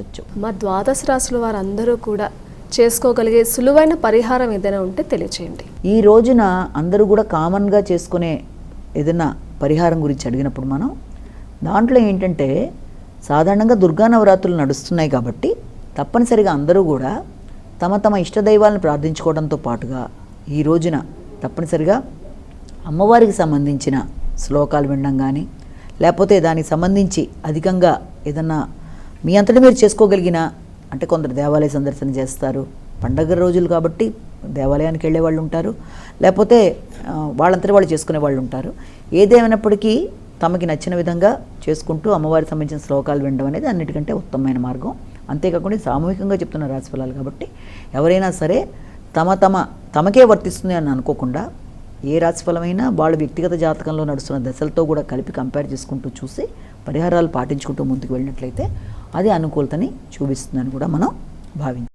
పాటించవచ్చు మా ద్వాదశ రాశుల వారందరూ కూడా చేసుకోగలిగే సులువైన పరిహారం ఏదైనా ఉంటే తెలియచేయండి. ఈ రోజున అందరూ కూడా కామన్గా చేసుకునే ఏదైనా పరిహారం గురించి అడిగినప్పుడు మనం దాంట్లో ఏంటంటే సాధారణంగా దుర్గా నవరాత్రులు నడుస్తున్నాయి కాబట్టి తప్పనిసరిగా అందరూ కూడా తమ తమ ఇష్టదైవాలను ప్రార్థించుకోవడంతో పాటుగా ఈ రోజున తప్పనిసరిగా అమ్మవారికి సంబంధించిన శ్లోకాలు వినడం కానీ లేకపోతే దానికి సంబంధించి అధికంగా ఏదన్నా మీ అంతటి మీరు చేసుకోగలిగిన అంటే కొందరు దేవాలయ సందర్శన చేస్తారు పండగ రోజులు కాబట్టి దేవాలయానికి వెళ్ళే వాళ్ళు ఉంటారు లేకపోతే వాళ్ళంతటి వాళ్ళు చేసుకునే వాళ్ళు ఉంటారు. ఏదేమైనప్పటికీ తమకి నచ్చిన విధంగా చేసుకుంటూ అమ్మవారికి సంబంధించిన శ్లోకాలు వినడం అనేది అన్నిటికంటే ఉత్తమమైన మార్గం. అంతేకాకుండా సామూహికంగా చెప్తున్న రాశిఫలాలు కాబట్టి ఎవరైనా సరే తమ తమ తమకే వర్తిస్తుంది అని అనుకోకుండా ఏ రాశిఫలమైనా వాళ్ళ వ్యక్తిగత జాతకంలో నడుస్తున్న దశలతో కూడా కలిపి కంపేర్ చేసుకుంటూ చూసి పరిహారాలు పాటించుకుంటూ ముందుకు వెళ్ళినట్లయితే అది అనుకూలతని చూపిస్తుందని కూడా మనం భావించాలి